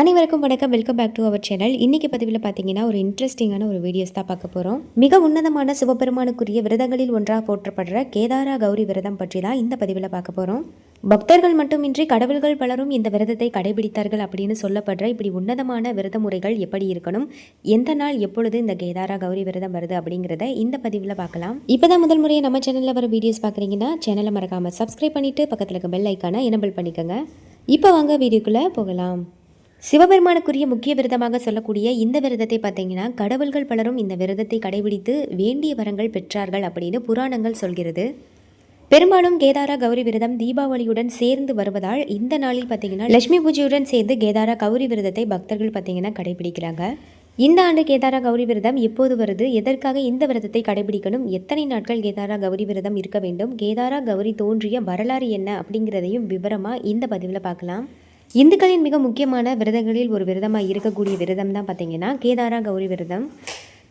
அனைவருக்கும் வணக்கம். Welcome back to our channel இன்றைக்கி பதிவில் பார்த்தீங்கன்னா ஒரு இன்ட்ரெஸ்டிங்கான ஒரு வீடியோஸ் தான் பார்க்க போகிறோம் மிக உன்னதமான சிவபெருமானுக்குரிய விரதங்களில் ஒன்றாக போற்றப்படுற கேதாரா கௌரி விரதம் பற்றி தான் இந்த பதிவில் பார்க்க போகிறோம் பக்தர்கள் மட்டுமின்றி கடவுள்கள் பலரும் இந்த விரதத்தை கடைபிடித்தார்கள் அப்படின்னு சொல்லப்படுற இப்படி உன்னதமான விரத முறைகள் எப்படி இருக்கணும்? எந்த நாள் எப்பொழுது இந்த கேதாரா கௌரி விரதம் வருது அப்படிங்கிறத இந்த பதிவில் பார்க்கலாம். இப்போதான் முதல் முறையை நம்ம சேனலில் வர வீடியோஸ் பார்க்குறீங்கன்னா சேனலை மறக்காமல் சப்ஸ்கிரைப் பண்ணிவிட்டு பக்கத்தில் இருக்க பெல் ஐக்கானை எனபிள் பண்ணிக்கோங்க. இப்போ வாங்க வீடியோக்குள்ளே போகலாம். சிவபெருமானுக்குரிய முக்கிய விரதமாக சொல்லக்கூடிய இந்த விரதத்தை பார்த்தீங்கன்னா கடவுள்கள் பலரும் இந்த விரதத்தை கடைபிடித்து வேண்டிய வரங்கள் பெற்றார்கள் அப்படின்னு புராணங்கள் சொல்கிறது. பெரும்பாலும் கேதாரா கௌரி விரதம் தீபாவளியுடன் சேர்ந்து வருவதால் இந்த நாளில் பார்த்தீங்கன்னா லட்சுமி பூஜையுடன் சேர்ந்து கேதாரா கௌரி விரதத்தை பக்தர்கள் பார்த்தீங்கன்னா கடைபிடிக்கிறாங்க. இந்த ஆண்டு கேதாரா கௌரி விரதம் எப்போது வருது? எதற்காக இந்த விரதத்தை கடைபிடிக்கணும்? எத்தனை நாட்கள் கேதாரா கௌரி விரதம் இருக்க வேண்டும்? கேதாரா கௌரி தோன்றிய வரலாறு என்ன அப்படிங்கிறதையும் விவரமாக இந்த பதிவில் பார்க்கலாம். இந்துக்களின் மிக முக்கியமான விரதங்களில் ஒரு விரதமாக இருக்கக்கூடிய விரதம் தான் பார்த்தீங்கன்னா கேதாரா கௌரி விரதம்.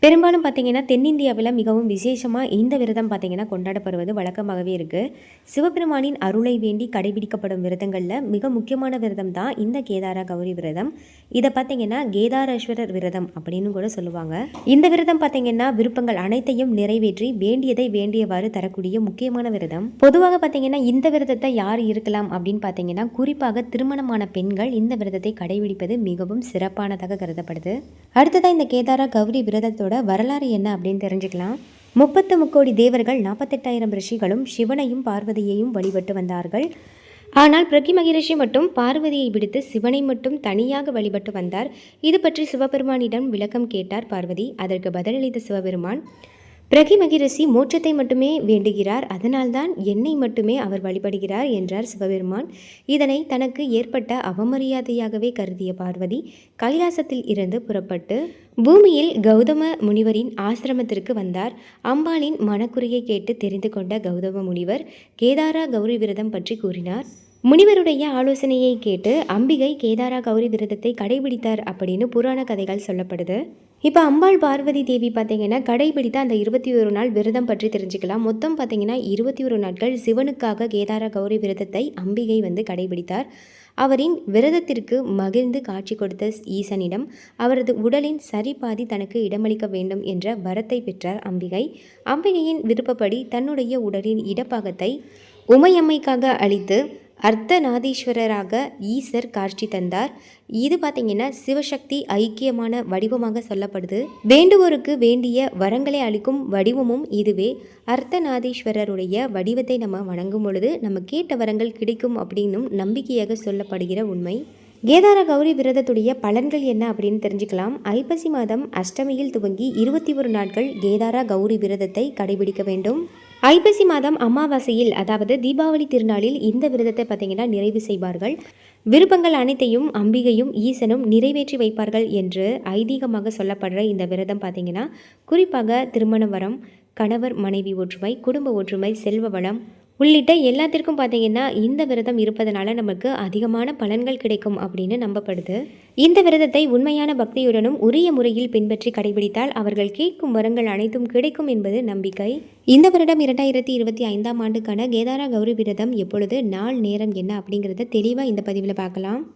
பெரும்பாலும் பார்த்தீங்கன்னா தென்னிந்தியாவில் மிகவும் விசேஷமாக இந்த விரதம் பார்த்தீங்கன்னா கொண்டாடப்படுவது வழக்கமாகவே இருக்குது சிவபெருமானின் அருளை வேண்டி கடைபிடிக்கப்படும் விரதங்களில் மிக முக்கியமான விரதம் தான் இந்த கேதாரா கௌரி விரதம். இதை பார்த்தீங்கன்னா கேதாரேஸ்வரர் விரதம் அப்படின்னு கூட சொல்லுவாங்க. இந்த விரதம் பார்த்தீங்கன்னா விருப்பங்கள் அனைத்தையும் நிறைவேற்றி வேண்டியதை வேண்டியவாறு தரக்கூடிய முக்கியமான விரதம். பொதுவாக பார்த்தீங்கன்னா இந்த விரதத்தை யார் இருக்கலாம் அப்படின்னு பார்த்தீங்கன்னா குறிப்பாக திருமணமான பெண்கள் இந்த விரதத்தை கடைபிடிப்பது மிகவும் சிறப்பானதாக கருதப்படுது. அடுத்ததாக இந்த கேதாரா கௌரி விரதத்தோட வரலாறு என்ன அப்படின்னு தெரிஞ்சுக்கலாம். முப்பத்து முக்கோடி தேவர்கள் நாற்பத்தெட்டாயிரம் ரிஷிகளும் சிவனையும் பார்வதியையும் வழிபட்டு வந்தார்கள். ஆனால் பிரகி மகிரிஷி மட்டும் பார்வதியை விடுத்து சிவனை மட்டும் தனியாக வழிபட்டு வந்தார். இது பற்றி சிவபெருமானிடம் விளக்கம் கேட்டார் பார்வதி. அதற்கு பதிலளித்த சிவபெருமான் பிரகி மகிரசி மோட்சத்தை மட்டுமே வேண்டுகிறார். அதனால்தான் என்னை மட்டுமே அவர் வழிபடுகிறார் என்றார் சிவபெருமான். இதனை தனக்கு ஏற்பட்ட அவமரியாதையாகவே கருதிய பார்வதி கைலாசத்தில் இருந்து புறப்பட்டு பூமியில் கௌதம முனிவரின் ஆசிரமத்திற்கு வந்தார். அம்பாளின் மனக்குறையை கேட்டு தெரிந்து கொண்ட கௌதம முனிவர் கேதாரா கௌரி விரதம் பற்றி கூறினார். முனிவருடைய ஆலோசனையை கேட்டு அம்பிகை கேதாரா கௌரி விரதத்தை கடைபிடித்தார் அப்படின்னு புராண கதைகள் சொல்லப்படுது. இப்போ அம்பாள் பார்வதி தேவி பார்த்தீங்கன்னா கடைபிடித்த அந்த இருபத்தி ஒரு நாள் விரதம் பற்றி தெரிஞ்சுக்கலாம். மொத்தம் பார்த்தீங்கன்னா இருபத்தி ஒரு நாட்கள் சிவனுக்காக கேதார கௌரி விரதத்தை அம்பிகை வந்து கடைபிடித்தார். அவரின் விரதத்திற்கு மகிழ்ந்து காட்சி கொடுத்த ஈசனிடம் அவரது உடலின் சரிபாதி தனக்கு இடமளிக்க வேண்டும் என்ற வரத்தை பெற்றார் அம்பிகை. அம்பிகையின் விருப்பப்படி தன்னுடைய உடலின் இடப்பாகத்தை உமையம்மைக்காக அளித்து அர்த்தநாதீஸ்வரராக ஈசர் காட்சி தந்தார். இது பார்த்தீங்கன்னா சிவசக்தி ஐக்கியமான வடிவமாக சொல்லப்படுது. வேண்டுவோருக்கு வேண்டிய வரங்களை அளிக்கும் வடிவமும் இதுவே. அர்த்தநாதீஸ்வரருடைய வடிவத்தை நம்ம வணங்கும் பொழுது நம்ம கேட்ட வரங்கள் கிடைக்கும் அப்படின்னும் நம்பிக்கையாக சொல்லப்படுகிற உண்மை. கேதார கௌரி விரதத்துடைய பலன்கள் என்ன அப்படின்னு தெரிஞ்சுக்கலாம். ஐப்பசி மாதம் அஷ்டமியில் துவங்கி இருபத்தி ஒரு நாட்கள் கேதாரா கௌரி விரதத்தை கடைபிடிக்க வேண்டும். ஐப்பசி மாதம் அமாவாசையில் அதாவது தீபாவளி திருநாளில் இந்த விரதத்தை பார்த்தீங்கன்னா நிறைவு செய்வார்கள். விருப்பங்கள் அனைத்தையும் அம்பிகையும் ஈசனும் நிறைவேற்றி வைப்பார்கள் என்று ஐதீகமாக சொல்லப்படுற இந்த விரதம் பார்த்தீங்கன்னா குறிப்பாக திருமண வரம் கணவர் மனைவி ஒற்றுமை குடும்ப ஒற்றுமை செல்வ வளம் உள்ளிட்ட எல்லாத்திற்கும் பார்த்தீங்கன்னா இந்த விரதம் இருப்பதனால நமக்கு அதிகமான பலன்கள் கிடைக்கும் அப்படின்னு நம்பப்படுது. இந்த விரதத்தை உண்மையான பக்தியுடனும் உரிய முறையில் பின்பற்றி கடைபிடித்தால் அவர்கள் கேட்கும் வரங்கள் அனைத்தும் கிடைக்கும் என்பது நம்பிக்கை. இந்த வருடம் இரண்டாயிரத்தி இருபத்தி ஐந்தாம் ஆண்டுக்கான கேதாரா கௌரி விரதம் எப்பொழுது நாள் நேரம் என்ன அப்படிங்கிறத தெளிவாக இந்த பதிவில் பார்க்கலாம்.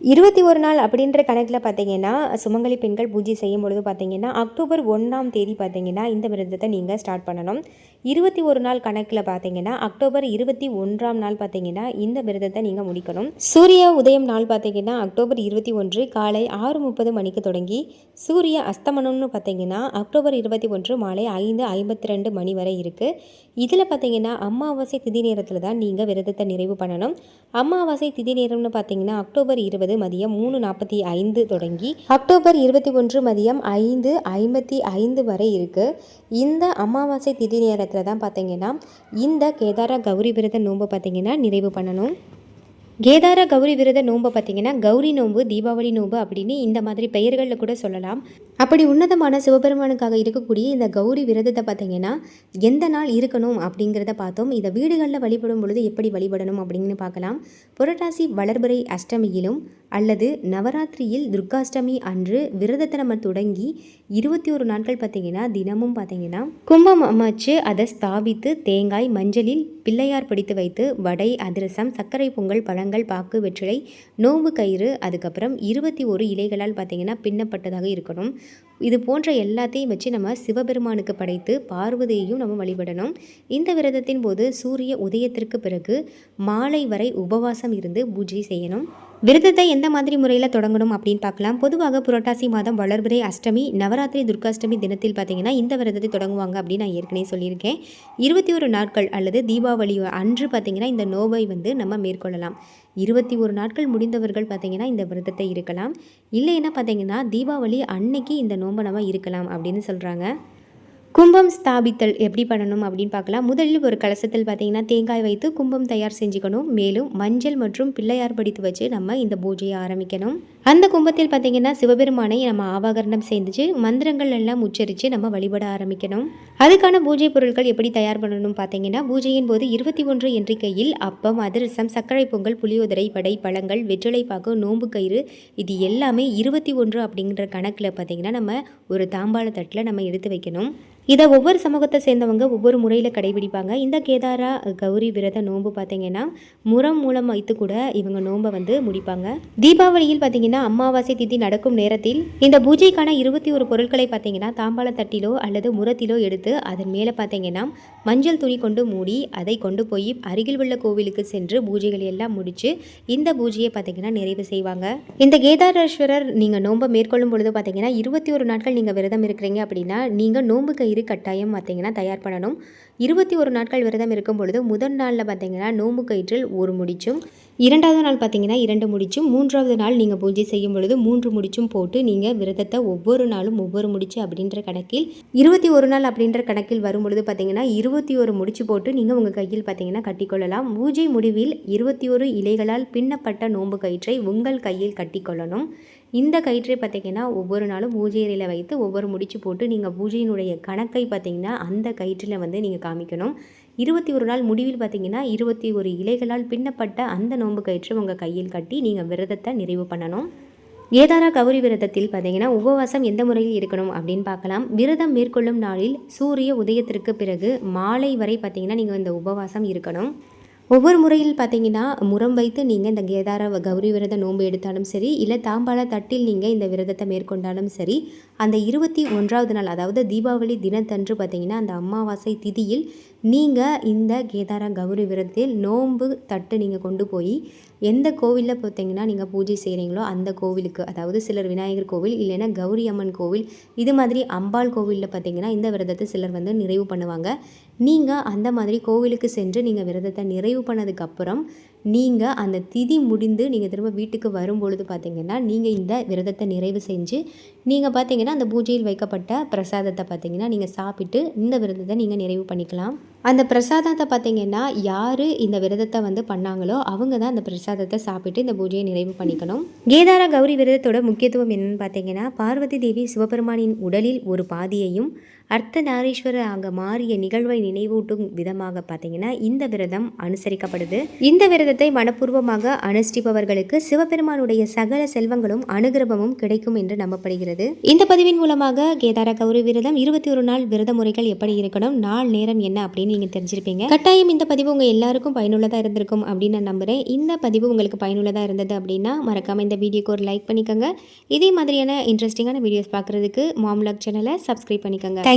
இருபத்தி ஒரு நாள் அப்படின்ற கணக்கில் பார்த்தீங்கன்னா சுமங்கலி பெண்கள் பூஜை செய்யும் பொழுது பார்த்தீங்கன்னா அக்டோபர் ஒன்றாம் தேதி பார்த்தீங்கன்னா இந்த விரதத்தை நீங்கள் ஸ்டார்ட் பண்ணணும். இருபத்தி ஒரு நாள் கணக்கில் பார்த்தீங்கன்னா அக்டோபர் இருபத்தி ஒன்றாம் நாள் பார்த்தீங்கன்னா இந்த விரதத்தை நீங்கள் முடிக்கணும். சூரிய உதயம் நாள் பார்த்தீங்கன்னா அக்டோபர் இருபத்தி ஒன்று காலை ஆறு முப்பது மணிக்கு தொடங்கி சூரிய அஸ்தமனம்னு பார்த்தீங்கன்னா அக்டோபர் இருபத்தி ஒன்று மாலை ஐந்து ஐம்பத்தி ரெண்டு மணி வரை இருக்குது இதில் பார்த்தீங்கன்னா அமாவாசை திதி நேரத்தில் தான் நீங்கள் விரதத்தை நிறைவு பண்ணணும். அமாவாசை திதி நேரம்னு பார்த்தீங்கன்னா அக்டோபர் இருபது மதியம் மூணு நாற்பத்தி ஐந்து தொடங்கி அக்டோபர் இருபத்தி ஒன்று மதியம் ஐந்து ஐம்பத்தி ஐந்து வரை இருக்குது இந்த அமாவாசை திதி நேரத்தில் தான் பார்த்தீங்கன்னா இந்த கேதார கௌரி விரத நோன்பு பார்த்தீங்கன்னா நிறைவு பண்ணணும். கேதார கௌரி விரத நோன்பை பார்த்தீங்கன்னா கௌரி நோன்பு தீபாவளி நோன்பு அப்படின்னு இந்த மாதிரி பெயர்களில் கூட சொல்லலாம். அப்படி உன்னதமான சிவபெருமானுக்காக இருக்கக்கூடிய இந்த கௌரி விரதத்தை பார்த்தீங்கன்னா எந்த நாள் இருக்கணும் அப்படிங்கிறத பார்த்தோம். இதை வீடுகளில் வழிபடும் பொழுது எப்படி வழிபடணும் அப்படின்னு பார்க்கலாம். புரட்டாசி வளர்பிறை அஷ்டமியிலும் அல்லது நவராத்திரியில் துர்காஷ்டமி அன்று விரதத்தை நம்ம தொடங்கி இருபத்தி ஒரு நாட்கள் பார்த்தீங்கன்னா தினமும் பார்த்தீங்கன்னா கும்பம் அமைச்சு அதை ஸ்தாபித்து தேங்காய் மஞ்சளில் பிள்ளையார் பிடித்து வைத்து வடை அதிரசம் சர்க்கரை பொங்கல் பழங்கள் பாக்கு வெற்றிலை நோம்பு கயிறு அதுக்கப்புறம் இருபத்தி ஒரு இலைகளால் பார்த்தீங்கன்னா பின்னப்பட்டதாக இருக்கணும். இது போன்ற எல்லாத்தையும் வச்சு நம்ம சிவபெருமானுக்கு படைத்து பார்வதியையும் நம்ம வழிபடணும். இந்த விரதத்தின் போது சூரிய உதயத்திற்கு பிறகு மாலை வரை உபவாசம் இருந்து பூஜை செய்யணும். விரதத்தை எந்த மாதிரி முறையில் தொடங்கணும் அப்படின்னு பார்க்கலாம். பொதுவாக புரட்டாசி மாதம் வளர்பிறை அஷ்டமி நவராத்திரி துர்காஷ்டமி தினத்தில் பார்த்தீங்கன்னா இந்த விரதத்தை தொடங்குவாங்க அப்படின்னு நான் ஏற்கனவே சொல்லியிருக்கேன். இருபத்தி ஒரு நாட்கள் அல்லது தீபாவளி அன்று பார்த்தீங்கன்னா இந்த நோவை வந்து நம்ம மேற்கொள்ளலாம். இருபத்தி ஒரு நாட்கள் முடிந்தவர்கள் பார்த்தீங்கன்னா இந்த விரதத்தை இருக்கலாம். இல்லைன்னா பார்த்தீங்கன்னா தீபாவளி அன்னைக்கு இந்த நோன்பை நம்ம இருக்கலாம் அப்படின்னு சொல்கிறாங்க கும்பம் ஸ்தாபித்தல் எப்படி பண்ணணும் அப்படின்னு பார்க்கலாம். முதலில் ஒரு கலசத்தில் பார்த்தீங்கன்னா தேங்காய் வைத்து கும்பம் தயார் செஞ்சுக்கணும். மேலும் மஞ்சள் மற்றும் பிள்ளையார் படித்து வச்சு நம்ம இந்த பூஜையை ஆரம்பிக்கணும். அந்த கும்பத்தில் பார்த்தீங்கன்னா சிவபெருமானை நம்ம ஆவாகரணம் செஞ்சு மந்திரங்கள் எல்லாம் உச்சரித்து நம்ம வழிபட ஆரம்பிக்கணும். அதுக்கான பூஜை பொருட்கள் எப்படி தயார் பண்ணணும் பார்த்தீங்கன்னா பூஜையின் போது இருபத்தி ஒன்று எண்ணிக்கையில் அப்பம் அதிரசம் சர்க்கரை பொங்கல் புளியோதரை படை பழங்கள் வெற்றிலை பாக்கு நோம்பு கயிறு இது எல்லாமே இருபத்தி ஒன்று அப்படிங்கிற கணக்கில் பார்த்தீங்கன்னா நம்ம ஒரு தாம்பாள தட்டில் நம்ம எடுத்து வைக்கணும். இதை ஒவ்வொரு சமூகத்தை சேர்ந்தவங்க ஒவ்வொரு முறையில் கடைபிடிப்பாங்க. இந்த கேதாரா கௌரி விரத நோன்பு பார்த்தீங்கன்னா முறம் மூலம் வைத்து கூட இவங்க நோன்பை வந்து முடிப்பாங்க. தீபாவளியில் பார்த்தீங்கன்னா அமாவாசை திதி நடக்கும் நேரத்தில் இந்த பூஜைக்கான இருபத்தி ஒரு பொருட்களை பார்த்தீங்கன்னா தாம்பாள தட்டிலோ அல்லது முரத்திலோ எடுத்து அதன் மேலே பார்த்தீங்கன்னா மஞ்சள் துணி கொண்டு மூடி அதை கொண்டு போய் அருகில் உள்ள கோவிலுக்கு சென்று பூஜைகள் எல்லாம் முடித்து இந்த பூஜையை பார்த்தீங்கன்னா நிறைவு செய்வாங்க. இந்த கேதாரேஸ்வரர் நீங்கள் நோன்பை மேற்கொள்ளும் பொழுது பார்த்தீங்கன்னா இருபத்தி ஒரு நாட்கள் நீங்கள் விரதம் இருக்கிறீங்க அப்படின்னா நீங்கள் நோன்பு கயிறு கட்டாயம் பார்த்தீங்கன்னா தயார் பண்ணணும். இருபத்தி ஒரு நாட்கள் விரதம் இருக்கும் பொழுது முதல் நாளில் பார்த்தீங்கன்னா நோம்பு கயிற்றில் ஒரு முடிச்சும் இரண்டாவது நாள் பார்த்தீங்கன்னா இரண்டு முடிச்சும் மூன்றாவது நாள் நீங்கள் பூஜை செய்யும் பொழுது மூன்று முடிச்சும் போட்டு நீங்கள் விரதத்தை ஒவ்வொரு நாளும் ஒவ்வொரு முடிச்சு அப்படின்ற கணக்கில் இருபத்தி ஒரு நாள் அப்படின்ற கணக்கில் வரும் பொழுது பார்த்தீங்கன்னா இருபத்தி ஒரு முடிச்சு போட்டு நீங்கள் உங்கள் கையில் பார்த்தீங்கன்னா கட்டிக்கொள்ளலாம். பூஜை முடிவில் இருபத்தி ஒரு இலைகளால் பின்னப்பட்ட நோம்பு கயிற்றை உங்கள் கையில் கட்டிக்கொள்ளணும். இந்த கயிற்றை பார்த்தீங்கன்னா ஒவ்வொரு நாளும் பூஜை இறையில் வைத்து ஒவ்வொரு முடிச்சு போட்டு நீங்கள் பூஜையினுடைய கணக்கை பார்த்தீங்கன்னா அந்த கயிற்றில் வந்து நீங்கள் காமிக்கணும். இருபத்தி ஒரு நாள் முடிவில் பார்த்தீங்கன்னா இருபத்தி ஒரு இலைகளால் பின்னப்பட்ட அந்த நோன்பு கயிற்று உங்கள் கையில் கட்டி நீங்கள் விரதத்தை நிறைவு பண்ணணும். ஏதாரா கௌரி விரதத்தில் பார்த்தீங்கன்னா உபவாசம் எந்த முறையில் இருக்கணும்? அப்படின்னு பார்க்கலாம். விரதம் மேற்கொள்ளும் நாளில் சூரிய உதயத்திற்கு பிறகு மாலை வரை பார்த்தீங்கன்னா நீங்கள் இந்த உபவாசம் இருக்கணும். ஒவ்வொரு முறையில் பார்த்தீங்கன்னா முறம் வைத்து நீங்கள் இந்த கேதார கௌரி விரத நோன்பு எடுத்தாலும் சரி இல்லை தாம்பாள தட்டில் நீங்கள் இந்த விரதத்தை மேற்கொண்டாலும் சரி அந்த இருபத்தி ஒன்றாவது நாள் அதாவது தீபாவளி தினத்தன்று பார்த்தீங்கன்னா அந்த அமாவாசை திதியில் நீங்கள் இந்த கேதார கௌரி விரதத்தில் நோன்பு தட்டு நீங்கள் கொண்டு போய் எந்த கோவிலில் பார்த்தீங்கன்னா நீங்கள் பூஜை செய்கிறீங்களோ அந்த கோவிலுக்கு அதாவது சிலர் விநாயகர் கோவில் இல்லைன்னா கௌரி அம்மன் கோவில் இது மாதிரி அம்பாள் கோவிலில் பார்த்தீங்கன்னா இந்த விரதத்தை சிலர் வந்து நிறைவு பண்ணுவாங்க. நீங்கள் அந்த மாதிரி கோவிலுக்கு சென்று நீங்கள் விரதத்தை நிறைவு பண்ணதுக்கப்புறம் நீங்கள் அந்த திதி முடிந்து நீங்கள் திரும்ப வீட்டுக்கு வரும்பொழுது பார்த்தீங்கன்னா நீங்கள் இந்த விரதத்தை நிறைவு செஞ்சு நீங்கள் பார்த்தீங்கன்னா அந்த பூஜையில் வைக்கப்பட்ட பிரசாதத்தை பார்த்தீங்கன்னா நீங்கள் சாப்பிட்டு இந்த விரதத்தை நீங்கள் நிறைவு பண்ணிக்கலாம். அந்த பிரசாதத்தை பார்த்தீங்கன்னா யார் இந்த விரதத்தை வந்து பண்ணாங்களோ அவங்க தான் அந்த பிரசாதத்தை சாப்பிட்டு இந்த பூஜையை நிறைவு பண்ணிக்கணும். கேதார கௌரி விரதத்தோட முக்கியத்துவம் என்னன்னு பார்த்தீங்கன்னா பார்வதி தேவி சிவபெருமானின் உடலில் ஒரு பாதியையும் அர்த்தநாரீஸ்வரர் ஆக மாறிய நிகழ்வை நினைவூட்டும் விதமாக பார்த்தீங்கன்னா இந்த விரதம் அனுசரிக்கப்படுது. இந்த விரதத்தை மனப்பூர்வமாக அனுஷ்டிப்பவர்களுக்கு சிவபெருமானுடைய சகல செல்வங்களும் அனுகிரகமும் கிடைக்கும் என்று நம்பப்படுகிறது. இந்த பதிவின் மூலமாக கேதார கௌரி விரதம் இருபத்தி ஒரு நாள் விரத முறைகள் எப்படி இருக்கணும் நாள் நேரம் என்ன அப்படின்னு நீங்கள் தெரிஞ்சிருப்பீங்க. கட்டாயம் இந்த பதிவு உங்கள் எல்லாருக்கும் பயனுள்ளதாக இருந்திருக்கும் அப்படின்னு நான் நம்புகிறேன் இந்த பதிவு உங்களுக்கு பயனுள்ளதாக இருந்தது அப்படின்னா மறக்காமல் இந்த வீடியோக்கு ஒரு லைக் பண்ணிக்கோங்க. இதே மாதிரியான இன்ட்ரெஸ்டிங்கான வீடியோஸ் பார்க்குறதுக்கு மாம்லாக் சேனலை சப்ஸ்கிரைப் பண்ணிக்கோங்க.